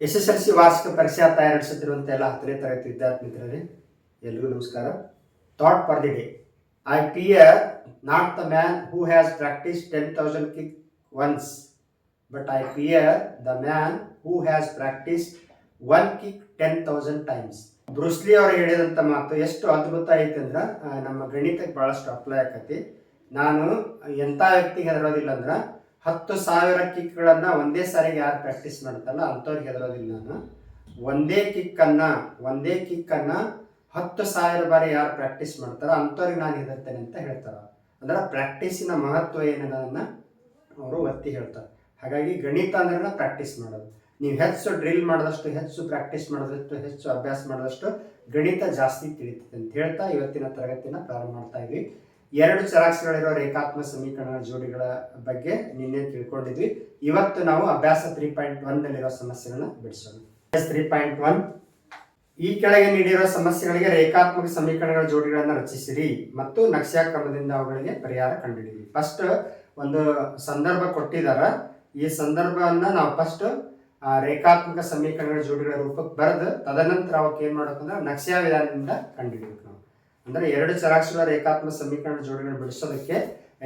S S L C ವಾರ್ಷಿಕ ಪರೀಕ್ಷಾ ತಯಾರಿಸುತ್ತಿರುವಂಥ ಎಲ್ಲ ಹತ್ತನೇ ತರಗತಿ ವಿದ್ಯಾರ್ಥಿ ಮಿತ್ರರೇ ಎಲ್ರಿಗೂ ನಮಸ್ಕಾರ. Thought for the day. I fear not the man who has practice ten thousand kick once, but I fear the man who has practice one kick ten thousand times. Bruce Lee ಅವರು ಹೇಳಿದಂಥ ಮಾತು ಎಷ್ಟು ಅದ್ಭುತ ಐತೆ ಅಂದ್ರೆ ನಮ್ಮ ಗಣಿತಕ್ಕೆ ಭಾಳಷ್ಟು apply ಆಕತಿ. ನಾನು ಎಂಥ ವ್ಯಕ್ತಿಗೆ ಹೆದರೋದಿಲ್ಲ ಅಂದ್ರೆ ಹತ್ತು ಸಾವಿರ ಕಿಕ್ಗಳನ್ನು ಒಂದೇ ಸಾರಿಗೆ ಯಾರು ಪ್ರಾಕ್ಟೀಸ್ ಮಾಡ್ತಾರಲ್ಲ ಅಂಥವ್ರಿಗೆ ಹೆದರೋದಿಲ್ಲ ನಾನು. ಒಂದೇ ಕಿಕ್ಕನ್ನು ಒಂದೇ ಕಿಕ್ಕನ್ನು ಹತ್ತು ಸಾವಿರ ಬಾರಿ ಯಾರು ಪ್ರಾಕ್ಟೀಸ್ ಮಾಡ್ತಾರೋ ಅಂಥವ್ರಿಗೆ ನಾನು ಹೆದರ್ತೇನೆ ಅಂತ ಹೇಳ್ತಾರೆ. ಅಂದ್ರೆ ಪ್ರಾಕ್ಟೀಸಿನ ಮಹತ್ವ ಏನದನ್ನು ಅವರು ಒತ್ತಿ ಹೇಳ್ತಾರೆ. ಹಾಗಾಗಿ ಗಣಿತ ಅಂದ್ರೆ ಪ್ರಾಕ್ಟೀಸ್ ಮಾಡೋದು. ನೀವು ಹೆಚ್ಚು ಡ್ರಿಲ್ ಮಾಡಿದಷ್ಟು ಹೆಚ್ಚು ಪ್ರಾಕ್ಟೀಸ್ ಮಾಡಿದಷ್ಟು ಹೆಚ್ಚು ಅಭ್ಯಾಸ ಮಾಡಿದಷ್ಟು ಗಣಿತ ಜಾಸ್ತಿ ತಿಳಿತದೆ ಅಂತ ಹೇಳ್ತಾ ಇವತ್ತಿನ ತರಗತಿನ ಪ್ರಾರಂಭ ಮಾಡ್ತಾ ಇದ್ವಿ. ಎರಡು ಚರಾಕ್ಸ್ಗಳಿರೋ ರೇಖಾತ್ಮಕ ಸಮೀಕರಣ ಜೋಡಿಗಳ ಬಗ್ಗೆ ನಿನ್ನೆ ತಿಳ್ಕೊಂಡಿದ್ವಿ. ಇವತ್ತು ನಾವು ಅಭ್ಯಾಸ ತ್ರೀ ಪಾಯಿಂಟ್ ಒನ್ನಲ್ಲಿರೋ ಸಮಸ್ಯೆಗಳನ್ನ ಬಿಡಿಸೋಣ. ತ್ರೀ ಪಾಯಿಂಟ್ ಒನ್ ಈ ಕೆಳಗೆ ನೀಡಿರೋ ಸಮಸ್ಯೆಗಳಿಗೆ ರೇಖಾತ್ಮಕ ಸಮೀಕರಣಗಳ ಜೋಡಿಗಳನ್ನು ರಚಿಸಿರಿ ಮತ್ತು ನಕ್ಷಾ ಕ್ರಮದಿಂದ ಅವುಗಳಿಗೆ ಪರಿಹಾರ ಕಂಡುಹಿಡಿಯಿರಿ. ಫಸ್ಟ್ ಒಂದು ಸಂದರ್ಭ ಕೊಟ್ಟಿದ್ದಾರೆ ಈ ಸಂದರ್ಭವನ್ನ ನಾವು ಫಸ್ಟ್ ರೇಖಾತ್ಮಕ ಸಮೀಕರಣಗಳ ಜೋಡಿಗಳ ರೂಪಕ್ಕೆ ಬರೆದು ತದನಂತರ ಅವಕ್ಕೆ ಏನ್ ಮಾಡಬೇಕಂದ್ರೆ ನಕ್ಷಾ ವಿಧಾನದಿಂದ ಕಂಡುಹಿಡಿಬೇಕು ನಾವು. ಅಂದ್ರೆ ಎರಡು ಚರಾಕ್ಷರ ರೇಖಾತ್ಮಕ ಸಮೀಕರಣ ಜೋಡಿಗಳನ್ನು ಬಿಡಿಸೋದಕ್ಕೆ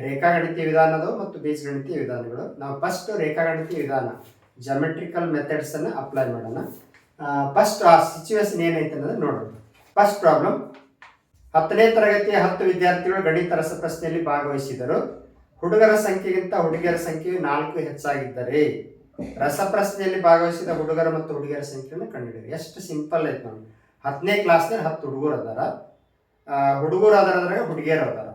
ರೇಖಾಗಣಿತೀಯ ವಿಧಾನಗಳು ಮತ್ತು ಬೀಜಗಣಿತೀಯ ವಿಧಾನಗಳು. ನಾವು ಫಸ್ಟ್ ರೇಖಾಗಣಿತೀಯ ವಿಧಾನ ಜಾಮೆಟ್ರಿಕಲ್ ಮೆಥಡ್ಸ್ ಅನ್ನು ಅಪ್ಲೈ ಮಾಡೋಣ. ಫಸ್ಟ್ ಆ ಸಿಚುವೇಶನ್ ಏನೈತೆ ಅನ್ನೋದು ನೋಡೋಣ. ಫಸ್ಟ್ ಪ್ರಾಬ್ಲಮ್ ಹತ್ತನೇ ತರಗತಿಯ ಹತ್ತು ವಿದ್ಯಾರ್ಥಿಗಳು ಗಣಿತ ರಸಪ್ರಶ್ನೆಯಲ್ಲಿ ಭಾಗವಹಿಸಿದರು. ಹುಡುಗರ ಸಂಖ್ಯೆಗಿಂತ ಹುಡುಗಿಯರ ಸಂಖ್ಯೆಯು ನಾಲ್ಕು ಹೆಚ್ಚಾಗಿದ್ದರೆ ರಸಪ್ರಶ್ನೆಯಲ್ಲಿ ಭಾಗವಹಿಸಿದ ಹುಡುಗರ ಮತ್ತು ಹುಡುಗಿಯರ ಸಂಖ್ಯೆಯನ್ನು ಕಂಡುಹಿಡಿಯಿರಿ. ಎಷ್ಟು ಸಿಂಪಲ್ ಐತೆ ನೋಡಿ. ಹತ್ತನೇ ಕ್ಲಾಸ್ನಲ್ಲಿ ಹತ್ತು ಹುಡುಗರು ಅದಾರ. ಹುಡುಗರು ಅದರದ್ರಾಗ ಹುಡುಗಿಯರು ಅದಾರ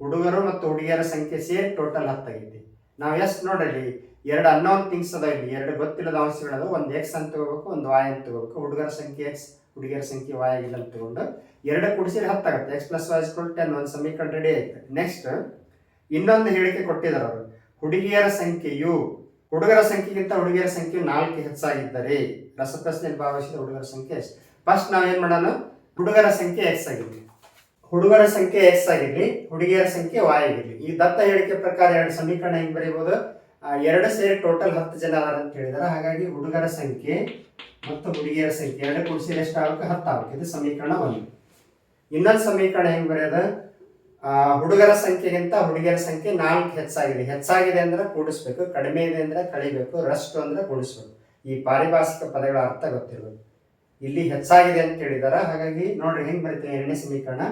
ಹುಡುಗರು ಮತ್ತು ಹುಡುಗಿಯರ ಸಂಖ್ಯೆ ಸೇರಿ ಟೋಟಲ್ ಹತ್ತಾಗೈತಿ ನಾವು ಎಷ್ಟು ನೋಡ್ರಿ, ಎರಡು ಅನ್ನೋನ್ ಥಿಂಗ್ಸ್ ಅದ ಇಲ್ಲಿ. ಎರಡು ಗೊತ್ತಿಲ್ಲದ ಅಂಶಗಳದಾವ ಒಂದು ಎಕ್ಸ್ ಅಂತ ತಗೋಬೇಕು, ಒಂದು ವಾಯ್ ಅಂತ ತಗೋಬೇಕು. ಹುಡುಗರ ಸಂಖ್ಯೆ ಎಕ್ಸ್ ಹುಡುಗಿಯರ ಸಂಖ್ಯೆ ವಾಯ್ ಆಗಿಲ್ಲ ಅಂತ ತಗೊಂಡು ಎರಡು ಕುಡಿಸಿದ್ರೆ ಹತ್ತಾಗುತ್ತೆ x plus y school ten ಒಂದು ಸಮೀಕರಣ ರೆಡಿ ಆಯ್ತು. ನೆಕ್ಸ್ಟ್ ಇನ್ನೊಂದು ಹೇಳಿಕೆ ಕೊಟ್ಟಿದ್ದಾರೆ ಅವರು. ಹುಡುಗಿಯರ ಸಂಖ್ಯೆಯು, ಹುಡುಗರ ಸಂಖ್ಯೆಗಿಂತ ಹುಡುಗಿಯರ ಸಂಖ್ಯೆ ನಾಲ್ಕು ಹೆಚ್ಚಾಗಿದ್ದರೆ, ರಸಪ್ರಶ್ನೆ ಭಾವಿಸಿದ ಹುಡುಗರ ಸಂಖ್ಯೆ ಎಷ್ಟು? ಫಸ್ಟ್ ನಾವೇನು ಮಾಡೋಣ? ಹುಡುಗರ ಸಂಖ್ಯೆ ಎಕ್ಸ್ ಆಗಿರ್ಲಿ. ಹುಡುಗರ ಸಂಖ್ಯೆ ಎಕ್ಸ್ ಆಗಿರ್ಲಿ, ಹುಡುಗಿಯರ ಸಂಖ್ಯೆ ವಾಯ್ ಆಗಿರ್ಲಿ. ಈ ದತ್ತ ಹೇಳಿಕೆ ಪ್ರಕಾರ ಎರಡು ಸಮೀಕರಣ ಹೆಂಗ್ ಬರೀಬಹುದು ಎರಡು ಸೇರಿ ಟೋಟಲ್ ಹತ್ತು ಜನ ಅಂತ ಹೇಳಿದಾರೆ. ಹಾಗಾಗಿ ಹುಡುಗರ ಸಂಖ್ಯೆ ಮತ್ತು ಹುಡುಗಿಯರ ಸಂಖ್ಯೆ ಎರಡು ಕೂಡಿಸಿ ಎಷ್ಟು ಆಗಬೇಕು? ಹತ್ತು ಆಗಬೇಕು. ಇದು ಸಮೀಕರಣ ಒಂದು. ಇನ್ನೊಂದು ಸಮೀಕರಣ ಹೆಂಗ್ ಬರೆಯೋದು? ಹುಡುಗರ ಸಂಖ್ಯೆಗಿಂತ ಹುಡುಗಿಯರ ಸಂಖ್ಯೆ ನಾಲ್ಕು ಹೆಚ್ಚಾಗಿದೆ. ಹೆಚ್ಚಾಗಿದೆ ಅಂದ್ರೆ ಕೂಡಿಸ್ಬೇಕು. ಕಡಿಮೆ ಇದೆ ಅಂದ್ರೆ ಕಳಿಬೇಕು. ರಷ್ಟು ಅಂದ್ರೆ ಕೂಡಿಸ್ಬೇಕು. ಈ ಪಾರಿಭಾಷಿಕ ಪದಗಳ ಅರ್ಥ ಗೊತ್ತಿರಬೇಕು ಇಲ್ಲಿ ಹೆಚ್ಚಾಗಿದೆ ಅಂತ ಹೇಳಿದಾರ. ಹಾಗಾಗಿ ನೋಡ್ರಿ ಹೆಂಗ್ ಬರೀತೀವಿ ಎರಡನೇ ಸಮೀಕರಣ.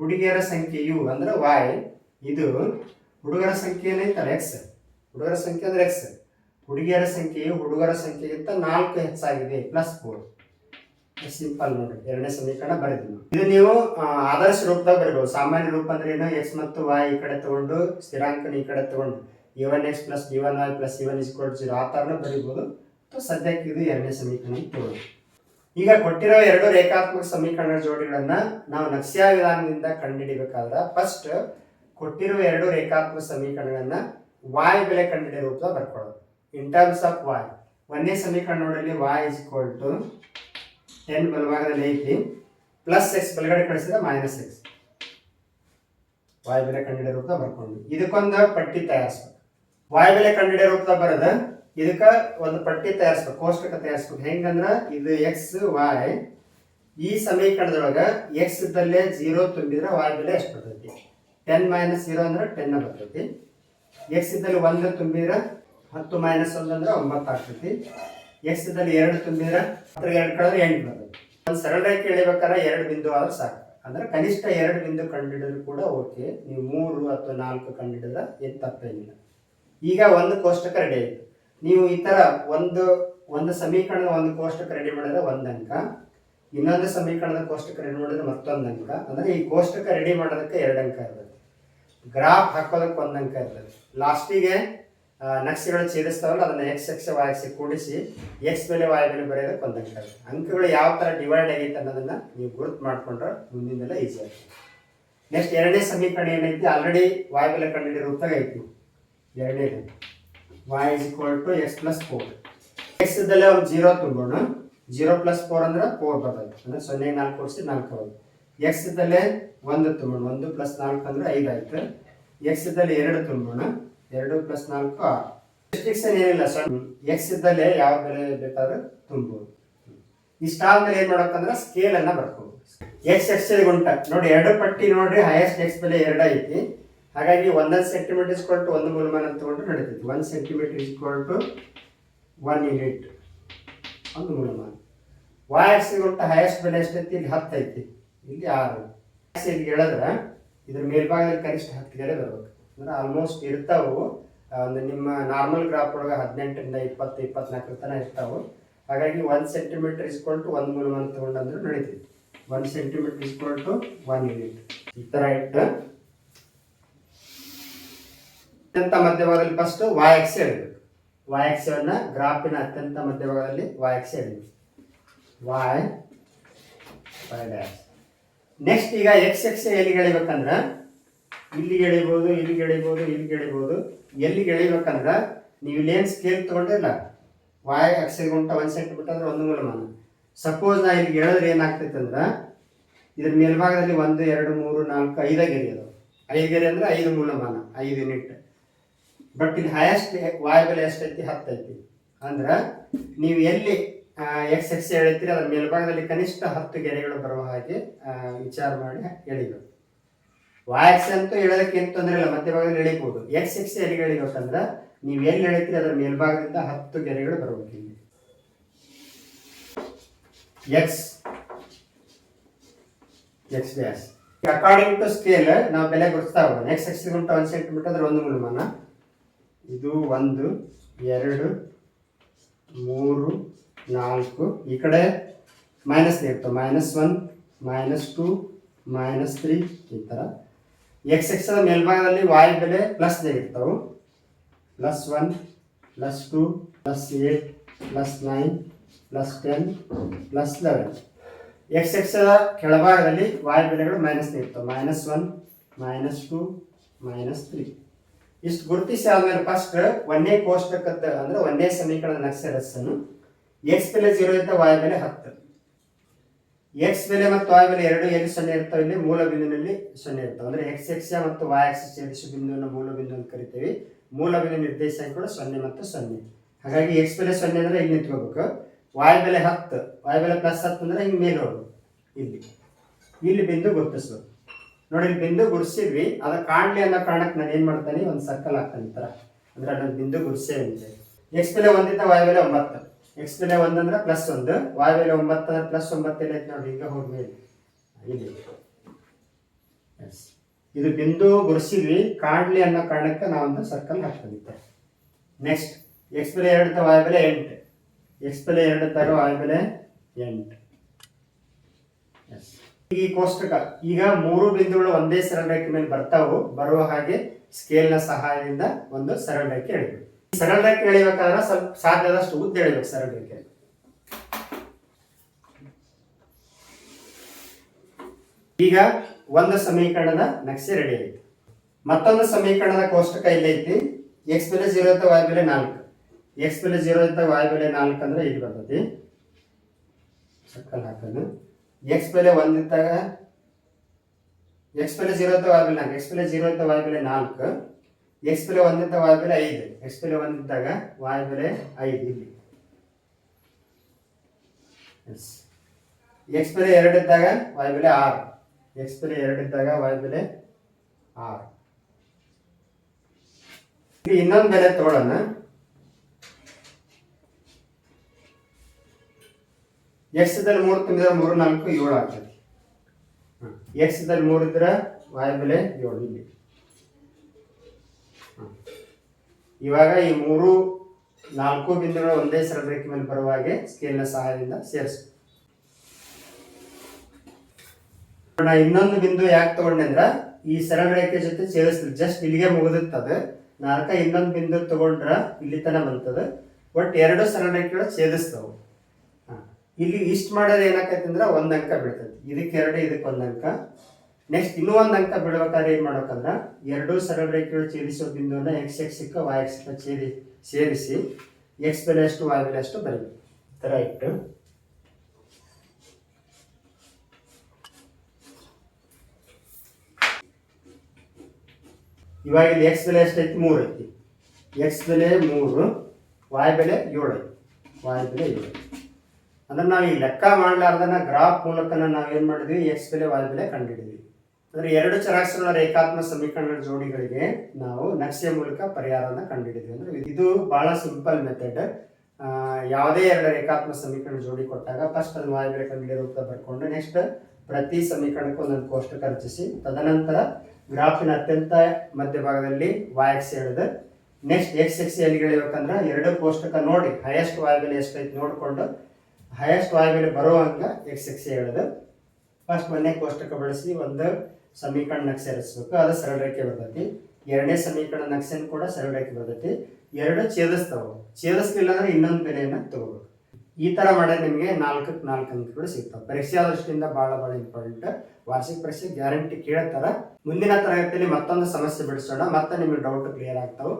ಹುಡುಗಿಯರ ಸಂಖ್ಯೆಯು ಅಂದ್ರೆ ವಾಯ್ ಇದು ಹುಡುಗರ ಸಂಖ್ಯೆ ಏನೈತಲ್ಲ ಎಕ್ಸ್ ಹುಡುಗರ ಸಂಖ್ಯೆ ಅಂದ್ರೆ ಎಕ್ಸ್ ಹುಡುಗಿಯರ ಸಂಖ್ಯೆಯು ಹುಡುಗರ ಸಂಖ್ಯೆಗಿಂತ ನಾಲ್ಕು ಹೆಚ್ಚಾಗಿದೆ ಪ್ಲಸ್ ಫೋರ್ ಸಿಂಪಲ್ ನೋಡ್ರಿ, ಎರಡನೇ ಸಮೀಕರಣ ಬರೆದಿದ್ದು. ಇದು ನೀವು ಆದರ್ಶ ರೂಪದಾಗ ಬರಬಹುದು. ಸಾಮಾನ್ಯ ರೂಪ ಅಂದ್ರೆ ಏನು? ಎಕ್ಸ್ ಮತ್ತು ವಾಯ್ ಈ ಕಡೆ ತಗೊಂಡು, ಸ್ಥಿರಾಂಕನ ಈ ಕಡೆ ತಗೊಂಡು. E one x plus D one y plus E one is zero ಆ ಥರನೂ ಬರೀಬಹುದು. ಸದ್ಯಕ್ಕೆ ಇದು ಎರಡನೇ ಸಮೀಕರಣ ತಗೊಳ್ಳಿ ಈಗ ಕೊಟ್ಟಿರೋ ಎರಡು ರೇಖಾತ್ಮಕ ಸಮೀಕರಣ ಜೋಡಿಗಳನ್ನ ನಾವು ನಕ್ಷ್ಯಾ ವಿಧಾನದಿಂದ ಕಂಡುಹಿಡಿಬೇಕಾದ್ರೆ ಫಸ್ಟ್ ಕೊಟ್ಟಿರುವ ಎರಡು ರೇಖಾತ್ಮಕ ಸಮೀಕರಣಗಳನ್ನ ವಾಯ್ ಬೆಲೆ ಕಂಡುಹಿಡಿಯೋ ರೂಪದಲ್ಲಿ ಬರ್ಕೊಳ್ಳೋದು. ಇನ್ ಟರ್ಮ್ಸ್ ಆಫ್ ವಾಯ್ ಒಂದೇ ಸಮೀಕರಣ ನೋಡಲಿ y is equal to ten ಬಲಭಾಗದಲ್ಲಿ ಐತಿ ಪ್ಲಸ್ ಎಕ್ಸ್ ಬಲಗಡೆ ಕಳಿಸಿದ ಮೈನಸ್ ಎಕ್ಸ್ ವಾಯ್ ಬೆಲೆ ಕಂಡುಹಿಡಿಯೋ ರೂಪದ ಬರ್ಕೊಂಡು ಇದಕ್ಕೊಂದು ಪಟ್ಟಿ ತಯಾರಿಸ್ಬೇಕು. ವಾಯ್ ಬೆಲೆ ಕಂಡುಹಿಡಿಯೋ ರೂಪದ ಬರದ ಇದಕ್ಕ ಒಂದು ಪಟ್ಟಿ ತಯಾರಿಸ್ಬೇಕು, ಕೋಷ್ಟಕ ತಯಾರಿಸ್ಬೇಕು. ಹೆಂಗಂದ್ರ ಇದು ಎಕ್ಸ್ ವಾಯ್ ಈ ಸಮೀಕರಣದೊಳಗ ಎಕ್ಸ್ ಇದ್ದಲ್ಲೇ ಜೀರೋ ತುಂಬಿದ್ರೆ ವಾಯ್ ಬೆಲೆ ಎಷ್ಟು ಬರ್ತೈತಿ? ಟೆನ್ ಮೈನಸ್ ಜೀರೋ ಅಂದ್ರೆ ಟೆನ್ ಬರ್ತೈತಿ. ಎಕ್ಸ್ ಇದ್ದಲ್ಲಿ ಒಂದು ತುಂಬಿದ್ರೆ ಹತ್ತು ಮೈನಸ್ ಒಂದು ಅಂದ್ರೆ ಒಂಬತ್ತು ಆಗ್ತೈತಿ. ಎಕ್ಸ್ ಇದ್ದಲ್ಲಿ ಎರಡು ತುಂಬಿದ್ರೆ ಹತ್ರ ಎರಡು ಕಳೆದ್ರೆ ಎಂಟು ಬರ್ತೈತಿ. ಒಂದು ಸರಳ ರೇಖೆ ಎಳಿಬೇಕಾದ್ರೆ ಎರಡು ಬಿಂದು ಆದ್ರೆ ಸಾಕು. ಅಂದ್ರೆ ಕನಿಷ್ಠ ಎರಡು ಬಿಂದು ಕಂಡುಹಿಡಿದ್ರು ಕೂಡ ಓಕೆ ನೀವು ಮೂರು ಅಥವಾ ನಾಲ್ಕು ಕಂಡುಹಿಡಿದ್ರೆ ಏನು ತಪ್ಪೇನಿಲ್ಲ. ಈಗ ಒಂದು ಕೋಷ್ಟಕ ರೆಡಿ ಆಯಿತು. ನೀವು ಈ ತರ ಒಂದು ಒಂದು ಸಮೀಕರಣದ ಒಂದು ಕೋಷ್ಟಕ ರೆಡಿ ಮಾಡಿದ್ರೆ ಒಂದು ಅಂಕ, ಇನ್ನೊಂದು ಸಮೀಕರಣದ ಕೋಷ್ಟಕ ರೆಡಿ ಮಾಡಿದ್ರೆ ಮತ್ತೊಂದು ಅಂಕ, ಅಂದ್ರೆ ಈ ಕೋಷ್ಟಕ ರೆಡಿ ಮಾಡೋದಕ್ಕೆ ಎರಡು ಅಂಕ ಇರ್ತದೆ. ಗ್ರಾಫ್ ಹಾಕೋದಕ್ಕೆ ಒಂದು ಅಂಕ ಇರ್ತದೆ. ಲಾಸ್ಟಿಗೆ ನಕ್ಷೆಗಳು ಛೇದಿಸ್ತಾವಲ್ಲ, ಅದನ್ನು ಎಕ್ಸ್ ಎಕ್ಸ್ ವಾಯ್ ಎಕ್ಸ್ ಕೂಡಿಸಿ ಎಕ್ಸ್ ಬೆಲೆ ವಾಯ್ ಬೆಲೆ ಬರೆಯೋದಕ್ಕೆ ಒಂದು ಅಂಕ ಅಂಕಗಳು ಯಾವ ಥರ ಡಿವೈಡ್ ಆಗೈತೆ ಅನ್ನೋದನ್ನು ನೀವು ಗುರುತು ಮಾಡ್ಕೊಂಡ್ರೆ ಮುಂದಿನೆಲ್ಲ ಈಸಿ ಆಗ್ತದೆ ನೆಕ್ಸ್ಟ್ ಎರಡನೇ ಸಮೀಕರಣ ಏನೈತಿ ಆಲ್ರೆಡಿ ವಾಯ್ ಬೆಲೆ ಕಂಡುಹಿಡಿಯೋ ರೂಪದಾಗ ಐತಿ. ಎರಡನೇದು. Y is equal x plus 4 x ಇದ್ದಲ್ಲೇ ಒಂದು ಜೀರೋ ತುಂಬೋಣ ಜೀರೋ ಪ್ಲಸ್ ಫೋರ್ ಅಂದ್ರೆ ಫೋರ್ ಬರ್ತೈತೆ. ಅಂದ್ರೆ ಸೊನ್ನೆ, ನಾಲ್ಕು ಕೊಡಿಸಿ ನಾಲ್ಕು ಬರುತ್ತೆ. ಎಕ್ಸ್ದಲ್ಲೇ ಒಂದು ತುಂಬೋಣ ಒಂದು ಪ್ಲಸ್ ನಾಲ್ಕು ಅಂದ್ರೆ ಐದು ಆಯ್ತು. ಎಕ್ಸ್ದಲ್ಲಿ ಎರಡು ತುಂಬೋಣ ಎರಡು ಪ್ಲಸ್ ನಾಲ್ಕು ಆರು. ರೆಸ್ಟ್ರಿಕ್ಷನ್ ಏನಿಲ್ಲ ಸೊನ್ನೆ ಎಕ್ಸ್ದಲ್ಲೇ ಯಾವ ಬೆಲೆ ಬೇಕಾದ್ರೂ ತುಂಬೋದು. ಇಷ್ಟಾದ್ಮೇಲೆ ಏನ್ ಮಾಡ್ಬೇಕಂದ್ರೆ ಸ್ಕೇಲ್ ಅನ್ನ ಬರ್ಕೋಬೇಕು. ಎಕ್ಸ್ ಎಕ್ಸ್ ಗುಂಟ ನೋಡಿ, ಎರಡು ಪಟ್ಟಿ ನೋಡ್ರಿ ಹೈಯೆಸ್ಟ್ ಎಕ್ಸ್ ಬೆಲೆ ಎರಡು ಐತಿ. ಹಾಗಾಗಿ ಒಂದೊಂದು ಸೆಂಟಿಮೀಟರ್ ಇಸ್ಕೊಲ್ ಟು ಒಂದು ಮೂಲಮಾನ ಅಂತ ತಗೊಂಡ್ರೆ ನಡೀತೈತಿ ಒಂದು ಸೆಂಟಿಮೀಟರ್ ಇಸ್ಕೊಂಡು ಟು ಒನ್ ಯೂನಿಟ್ ಒಂದು ಮೂಲಮಾನ ವಾಯ್ ಎಕ್ಸ್ ಗುಂಟ ಹೈಯೆಸ್ಟ್ ಬೆಲೆ ಎಷ್ಟೈತಿ ಇಲ್ಲಿ ಹತ್ತು ಐತಿ. ಇಲ್ಲಿ ಆರು. ಇಲ್ಲಿ ಹೇಳಿದ್ರೆ ಇದ್ರ ಮೇಲ್ಭಾಗದಲ್ಲಿ ಕನಿಷ್ಠ ಹತ್ತು ಗೆರೆ ಬರ್ಬೇಕು. ಅಂದ್ರೆ ಆಲ್ಮೋಸ್ಟ್ ಇರ್ತಾವು. ಒಂದು ನಿಮ್ಮ ನಾರ್ಮಲ್ ಗ್ರಾಫ್ ಒಳಗೆ ಹದಿನೆಂಟರಿಂದ ಇಪ್ಪತ್ತು ಇಪ್ಪತ್ನಾಲ್ಕರ ತನಕ ಇರ್ತಾವು. ಹಾಗಾಗಿ ಒಂದು ಸೆಂಟಿಮೀಟರ್ ಇಸ್ಕೊಲ್ ಟು ಒಂದು ಮೂಲಮಾನ ತಗೊಂಡಂದ್ರೆ ನಡೀತೈತಿ. ಒನ್ ಸೆಂಟಿಮೀಟರ್ ಇಸ್ಕೊಂಡು ಟು ಒನ್ ಯೂನಿಟ್ ಈ ಥರ ಇಟ್ಟು ಅತ್ಯಂತ ಮಧ್ಯಭಾಗದಲ್ಲಿ ಫಸ್ಟ್ ವಾಯ್ ಎಕ್ಸ್ ಎಳಿಬೇಕು ವಾಯ್ ಎಕ್ಸ್ ಅನ್ನ ಗ್ರಾಫಿನ ಅತ್ಯಂತ ಮಧ್ಯಭಾಗದಲ್ಲಿ ವಾಯ್ ಎಕ್ಸ್ ಎಳಿಬೇಕು ವಾಯ್ ಡ್ಯಾಶ್ ನೆಕ್ಸ್ಟ್ ಈಗ ಎಕ್ಸ್ ಎಕ್ಸ್ ಎಲ್ಲಿ ಎಳಿಬೇಕಂದ್ರೆ ಇಲ್ಲಿಗೆ ಎಳಿಬೋದು ಇಲ್ಲಿಗೆ ಎಳಿಬೋದು ಇಲ್ಲಿಗೆ ಎಳಿಬೋದು ಎಲ್ಲಿಗೆ ಎಳಿಬೇಕಂದ್ರೆ ನೀವು ಇಲ್ಲೇನು ಸ್ಕೇಲ್ ತಗೊಂಡಿಲ್ಲ? ವಾಯ್ ಎಕ್ಸ್ ಗುಂಟ ಒಂದು ಸೆಂಟಿಮೀಟರ್ ಬಿಟ್ಟಂದ್ರೆ ಒಂದು ಮೂಲಮಾನ. ಸಪೋಸ್ ನಾ ಇಲ್ಲಿಗೆ ಹೇಳಿದ್ರೆ ಏನಾಗ್ತೈತೆ ಅಂದ್ರೆ ಇದ್ರ ಮೇಲ್ಭಾಗದಲ್ಲಿ ಒಂದು, ಎರಡು, ಮೂರು, ನಾಲ್ಕು ಐದ ಗೆರೆ ಅದಾವ. ಐದು ಗೆರೆ ಅಂದ್ರೆ ಐದು ಮೂಲಮಾನ, ಐದು ಯೂನಿಟ್ ಬಟ್ ಇದು ಹೈಯೆಸ್ಟ್ ವಾಯಬಲ್ ಬೆಲೆ ಎಷ್ಟೈತಿ ಐತಿ ಅಂದ್ರೆ ನೀವು ಎಲ್ಲಿ ಎಕ್ಸ್ ಎಕ್ಸ್ ಎಳಿತೀರಿ ಅದರ ಮೇಲ್ಭಾಗದಲ್ಲಿ ಕನಿಷ್ಠ ಹತ್ತು ಗೆರೆಗಳು ಬರುವ ಹಾಗೆ ವಿಚಾರ ಮಾಡಿ ಎಳಿಬೇಕು ವಾಯ್ ಎಕ್ಸ್ ಅಂತೂ ಎಳೋದಕ್ಕೆ ಏನು ತೊಂದರೆ ಇಲ್ಲ ಮಧ್ಯಭಾಗದಲ್ಲಿ ಎಳಿಬಹುದು ಎಕ್ಸ್ ಎಕ್ಸ್ ಎಲ್ಲಿಗೆ ನೀವು ಎಲ್ಲಿ ಎಳಿತೀರಿ, ಅದರ ಮೇಲ್ಭಾಗದಿಂದ ಹತ್ತು ಗೆರೆಗಳು ಬರಬೇಕು ಇಲ್ಲಿ. X X dash according to scale ನಾವು ಬೆಲೆ ಗುರುತಾ ಹೋಗೋಣ. ಎಕ್ಸ್ ಎಕ್ಸ್ ಗುಂಟ ಒಂದು ಸೆಂಟಿಮೀಟರ್ ಅಂದ್ರೆ ಒಂದು ಮೂಲಮಾನ ಇದು ಒಂದು, ಎರಡು, ಮೂರು, ನಾಲ್ಕು. ಈ ಕಡೆ ಮೈನಸ್ ಇರ್ತವೆ minus one minus two minus three ಈ ಥರ ಎಕ್ಸ್ ಎಕ್ಸ್ ಮೇಲ್ಭಾಗದಲ್ಲಿ ವಾಯು ಬೆಲೆ ಪ್ಲಸ್ ಇರ್ತವೆ. Plus one plus two plus eight plus nine plus ten plus eleven X X ಕೆಳಭಾಗದಲ್ಲಿ ವಾಯು ಬೆಲೆಗಳು ಮೈನಸ್ ಇರ್ತವೆ. Minus one minus two minus three ಇಷ್ಟು ಗುರುತಿಸಿ ಆದ್ಮೇಲೆ ಫಸ್ಟ್ ಒಂದೇ ಕೋಷ್ಟಕದ ಅಂದ್ರೆ ಒಂದೇ ಸಮೀಕರಣದ ನಕ್ಷರಸ್ಸನ್ನು ಎಕ್ಸ್ ಬೆಲೆ ಜೀರೋ ಇದ್ದ ವಾಯು ಬೆಲೆ ಹತ್ತು. ಎಕ್ಸ್ ಬೆಲೆ ಮತ್ತು ವಾಯು ಬೆಲೆ ಎರಡು ಎಲ್ಲಿ ಸೊನ್ನೆ ಇರ್ತಾವೆ ಇಲ್ಲಿ? ಮೂಲ ಬಿಂದುವಿನಲ್ಲಿ ಸೊನ್ನೆ ಇರ್ತವೆ. ಅಂದ್ರೆ ಎಕ್ಸ್ ಎಕ್ಸ್ ಮತ್ತು ವಾಯ್ ಎಕ್ಸ್ ಛೇದಿಸು ಬಿಂದುವನ್ನು ಮೂಲ ಬಿಂದು ಅಂತ ಕರಿತೀವಿ. ಮೂಲ ಬಿಂದು ಕೂಡ ಸೊನ್ನೆ ಮತ್ತು ಸೊನ್ನೆ. ಹಾಗಾಗಿ ಎಕ್ಸ್ ಬೆಲೆ ಸೊನ್ನೆ ಅಂದ್ರೆ ಇಲ್ಲಿ ನಿಂತ್ಕೋಬೇಕು. ವಾಯು ಬೆಲೆ ಹತ್ತು. ವಾಯ್ ಬೆಲೆ ಪ್ಲಸ್ ಹತ್ತು ಅಂದ್ರೆ ಹಿಂಗೆ ಮೇಲೆ ಹೋಗ್ಬೇಕು. ಇಲ್ಲಿ. ಇಲ್ಲಿ ಬಿಂದು ಗುರುತಿಸ್ಬೇಕು. ನೋಡಿ ಬಿಂದು ಗುಡಿಸಿದ್ವಿ. ಅದ ಕಾಣ್ಲಿ ಅನ್ನೋ ಕಾರಣಕ್ಕೆ ನಾನು ಏನು ಮಾಡ್ತಾನೆ ಒಂದು ಸರ್ಕಲ್ ಹಾಕ್ತಾನೆ ತರ. ಅಂದ್ರೆ ಅದನ್ನ ಬಿಂದು ಗುಡಿಸೇ ಇದೆ ಎಕ್ಸ್ ಬೆಲೆ ಒಂದಿಂದ ವಾಯು ಬೆಲೆ ಒಂಬತ್ತು. ಎಕ್ಸ್ ಬೆಲೆ ಒಂದಂದ್ರೆ ಪ್ಲಸ್ ಒಂದು. ವಾಯು ಬೆಲೆ ಒಂಬತ್ತು ಪ್ಲಸ್ ಒಂಬತ್ತು ಐತೆ ನೋಡಿ, ಈಗ ಹೋದ್ಮೇಲೆ. ಇಲ್ಲಿ. ಇದು ಬಿಂದು ಗುಡಿಸಿದ್ವಿ. ಕಾಣ್ಲಿ ಅನ್ನೋ ಕಾರಣಕ್ಕೆ ನಾವೊಂದು ಸರ್ಕಲ್ ಹಾಕ್ತಾನೆ ನೆಕ್ಸ್ಟ್ ಎಕ್ಸ್ ಬೆಲೆ ಎರಡು ತ ವಾಯು ಬೆಲೆ ಎಂಟು. ಎಕ್ಸ್ ಬೆಲೆ ಎರಡು ತರ ವಾಯು ಬೆಲೆ ಎಂಟು. Yes. ಈ ಕೋಷ್ಟಕ ಈಗ ಮೂರು ಬಿಂದುಗಳು ಒಂದೇ ಸರಳ ರೇಖೆ ಮೇಲೆ ಬರ್ತಾವು ಬರುವ ಹಾಗೆ ಸ್ಕೇಲ್ನ ಸಹಾಯದಿಂದ ಒಂದು ಸರಳ ರೇಖೆ ಎಳಿಬೇಕು. ಸರಳ ರೇಖೆ ಎಳಿಬೇಕಾದ್ರೆ ಸ್ವಲ್ಪ ಸಾಧ್ಯದಷ್ಟು ಉದ್ದ ಎಳಿಬೇಕು ಸರಳ ರೇಖೆ ಈಗ ಒಂದು ಸಮೀಕರಣದ ನಕ್ಷೆ ರೆಡಿ ಆಯ್ತು. ಮತ್ತೊಂದು ಸಮೀಕರಣದ ಕೋಷ್ಟಕ ಇಲ್ಲೈತಿ ಎಕ್ಸ್ ಬೆಲೆ ಜೀರೋ ಇದ್ದ ವಾಯು ಬೆಲೆ ನಾಲ್ಕು. ಎಕ್ಸ್ ಬೆಲೆ ಜೀರೋ ಇದ್ದ ವಾಯು ಬೆಲೆ ನಾಲ್ಕು ಅಂದ್ರೆ ಇದು ಬರ್ತೈತಿ. ಸಕ್ಕಲ್ ಹಾಕೋದು ಎಕ್ಸ್ ಬೆಲೆ ಒಂದಿದ್ದಾಗ ಎಕ್ಸ್ ಬೆಲೆ ಜೀರೋ ಅಂತ ವಾಯು ನಾಲ್ಕು ಎಕ್ಸ್ ಬೆಲೆ ಜೀರೋ ಅಂತ ವಾಯ್ಬೆಲೆ ನಾಲ್ಕು ಎಕ್ಸ್ ಬೆಲೆ ಒಂದಿದ್ದ ವಾಯು ಬೆಲೆ ಐದು ಎಕ್ಸ್ ಬೆಲೆ ಒಂದಿದ್ದಾಗ ವಾಯು ಬೆಲೆ ಐದು ಇಲ್ಲಿ. ಎಕ್ಸ್ ಬೆಲೆ ಎರಡಿದ್ದಾಗ y ಬೆಲೆ ಆರು. ಎಕ್ಸ್ ಬೆಲೆ ಎರಡಿದ್ದಾಗ ಇದ್ದಾಗ ಬೆಲೆ ಆರು. ಇನ್ನೊಂದು ಬೆಲೆ ತಗೊಳ್ಳೋಣ ಎಕ್ಸ್ದಲ್ಲಿ ಮೂರು ತುಂಬಿದ್ರೆ ಮೂರು ನಾಲ್ಕು ಏಳು ಆಗ್ತದೆ. ಎಕ್ಸ್ದಲ್ಲಿ ಮೂರು ಇದ್ರೆ ವಾಯು ಬೆಲೆ ಏಳು ಇಲ್ಲಿ. ಹ. ಇವಾಗ ಈ ಮೂರು ನಾಲ್ಕು ಬಿಂದುಗಳು ಒಂದೇ ಸರಳ ರೇಖೆ ಮೇಲೆ ಬರುವ ಹಾಗೆ ಸ್ಕೇಲ್ನ ಸಹಾಯದಿಂದ ಸೇರಿಸ್ಬೇಕು ನಾ ಇನ್ನೊಂದು ಬಿಂದು ಯಾಕೆ ತಗೊಂಡೆ ಅಂದ್ರೆ ಈ ಸರಳ ರೇಖೆ ಜೊತೆ ಸೇರಿಸ್ತೀವಿ. ಜಸ್ಟ್ ಇಲ್ಲಿಗೆ ಮುಗಿದಿರ್ತದೆ. ನಾಲ್ಕ ಇನ್ನೊಂದು ಬಿಂದು ತಗೊಂಡ್ರ ಇಲ್ಲಿ ತನ ಬಂತದ. ಒಟ್ಟು ಎರಡು ಸರಳ ರೇಖೆಗಳು ಛೇದಿಸ್ತಾವು ಹ. ಇಲ್ಲಿ ಇಷ್ಟು ಮಾಡೋದು ಏನಾಕೈತೆ ಅಂದ್ರೆ ಒಂದು ಅಂಕ ಬೀಳ್ತೈತಿ. ಇದಕ್ಕೆ ಎರಡು, ಇದಕ್ಕೆ ಒಂದು ಅಂಕ. ನೆಕ್ಸ್ಟ್ ಇನ್ನೂ ಒಂದು ಅಂಕ ಬಿಡ್ಬೇಕಾದ್ರೆ ಏನು ಮಾಡ್ಬೇಕಂದ್ರ ಎರಡು ಸರಳ ರೇಖೆಗಳು ಛೇದಿಸೋ ಬಿಂದುವನ್ನ ಎಕ್ಸ್ ಎಕ್ಸ್ ವಾಯ್ ಎಕ್ಸ್ ಛೇದಿ, ಸೇರಿಸಿ ಎಕ್ಸ್ ಬೆಲೆ ಅಷ್ಟು ವಾಯ್ ಬೆಲೆ ಅಷ್ಟು ಬರಬೇಕು ಥರ ಇಟ್ಟು. ಇವಾಗ ಇಲ್ಲಿ ಎಕ್ಸ್ ಬೆಲೆ ಎಷ್ಟೈತಿ? ಮೂರು ಐತಿ ಎಕ್ಸ್ ಬೆಲೆ ಮೂರು ವಾಯ್ ಬೆಲೆ ಏಳು ವಾಯ್ ಬೆಲೆ ಏಳು ಅಂದ್ರೆ ನಾವು ಈ ಲೆಕ್ಕ ಮಾಡಲಾರ್ದನ್ನ ಗ್ರಾಫ್ ಮೂಲಕನ ನಾವೇನು ಮಾಡಿದ್ವಿ ಎಕ್ಸ್ ಬೆಲೆ ವಾಯ್ ಬೆಲೆ ಕಂಡುಹಿಡಿದ್ವಿ ಅಂದ್ರೆ ಎರಡು ಚರಾಕ್ಷರಗಳ ರೇಖಾತ್ಮಕ ಸಮೀಕರಣಗಳ ಜೋಡಿಗಳಿಗೆ ನಾವು ನಕ್ಷೆ ಮೂಲಕ ಪರಿಹಾರವನ್ನು ಕಂಡುಹಿಡಿದ್ವಿ ಅಂದ್ರೆ ಇದು ಬಹಳ ಸಿಂಪಲ್ ಮೆಥಡ್ ಯಾವುದೇ ಎರಡು ರೇಖಾತ್ಮಕ ಸಮೀಕರಣ ಜೋಡಿ ಕೊಟ್ಟಾಗ ಫಸ್ಟ್ ಅದನ್ನು ವಾಯ್ ಬೆಲೆ ಕಂಡುಹಿಡಿಯೋ ರೂಪ ಬರ್ಕೊಂಡು ನೆಕ್ಸ್ಟ್ ಪ್ರತಿ ಸಮೀಕರಣಕ್ಕೂ ಒಂದೊಂದು ಕೋಷ್ಟಕ ರಚಿಸಿ, ತದನಂತರ ಗ್ರಾಫಿನ ಅತ್ಯಂತ ಮಧ್ಯಭಾಗದಲ್ಲಿ ವಾಯ್ ಎಕ್ಸ್ ಎಳೆದು ನೆಕ್ಸ್ಟ್ ಎಕ್ಸ್ ಎಕ್ಸ್ ಎಲ್ಲಿಗೆ ಎಳಿಬೇಕಂದ್ರೆ ಎರಡು ಕೋಷ್ಟಕ ನೋಡಿ ಹೈಯೆಸ್ಟ್ ವಾಯ್ ಬೆಲೆ ಎಷ್ಟೈತೆ ನೋಡಿಕೊಂಡು ಹೈಯೆಸ್ಟ್ ವಾಯ್ ಬರೋ ಬರುವಂಗ ಎಕ್ಸ್ ಎಕ್ಸ್ ಎಳೆದು ಫಸ್ಟ್ ಮೊನ್ನೆ ಕೋಷ್ಟಕ ಬಳಸಿ ಒಂದು ಸಮೀಕರಣ ನಕ್ಷೆ ಅದು ಸರಳ ರೇಖೆ ಬರ್ತೈತಿ. ಎರಡನೇ ಸಮೀಕರಣ ನಕ್ಷೆನ ಕೂಡ ಸರಳ ರೇಖೆ ಬರ್ತೈತಿ. ಎರಡು ಛೇದಿಸ್ತಾವ. ಛೇದಿಸ್ಲಿಲ್ಲ ಅಂದ್ರೆ ಇನ್ನೊಂದು ಬೆಲೆಯನ್ನು ತಗೋಬೇಕು. ಈ ತರ ಮಾಡಿದ್ರೆ ನಿಮಗೆ ನಾಲ್ಕಕ್ಕೆ ನಾಲ್ಕು ಅಂಕಗಳು ಸಿಗ್ತವೆ. ಪರೀಕ್ಷಾ ದೃಷ್ಟಿಯಿಂದ ಬಹಳ ಬಹಳ ಇಂಪಾರ್ಟೆಂಟ್ ವಾರ್ಷಿಕ ಪರೀಕ್ಷೆ ಗ್ಯಾರಂಟಿ ಕೇಳ್ತಾರೆ. ಮುಂದಿನ ತರಗತಿಯಲ್ಲಿ ಮತ್ತೊಂದು ಸಮಸ್ಯೆ ಬಿಡಿಸೋಣ. ಮತ್ತೆ ನಿಮಗೆ ಡೌಟ್ ಕ್ಲಿಯರ್ ಆಗ್ತಾವೆ.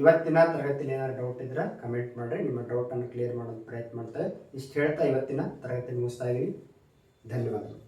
ಇವತ್ತಿನ ತರಗತಿಯಲ್ಲಿ ಏನಾದ್ರು ಡೌಟ್ ಇದ್ರೆ ಕಮೆಂಟ್ ಮಾಡಿರಿ. ನಿಮ್ಮ ಡೌಟ್ ಅನ್ನು ಕ್ಲಿಯರ್ ಮಾಡೋದು ಪ್ರಯತ್ನ ಮಾಡ್ತೇವೆ. ಇಷ್ಟು ಹೇಳ್ತಾ ಇವತ್ತಿನ ತರಗತಿ ಮುಗಿಸ್ತಾ ಇದೀವಿ. ಧನ್ಯವಾದಗಳು.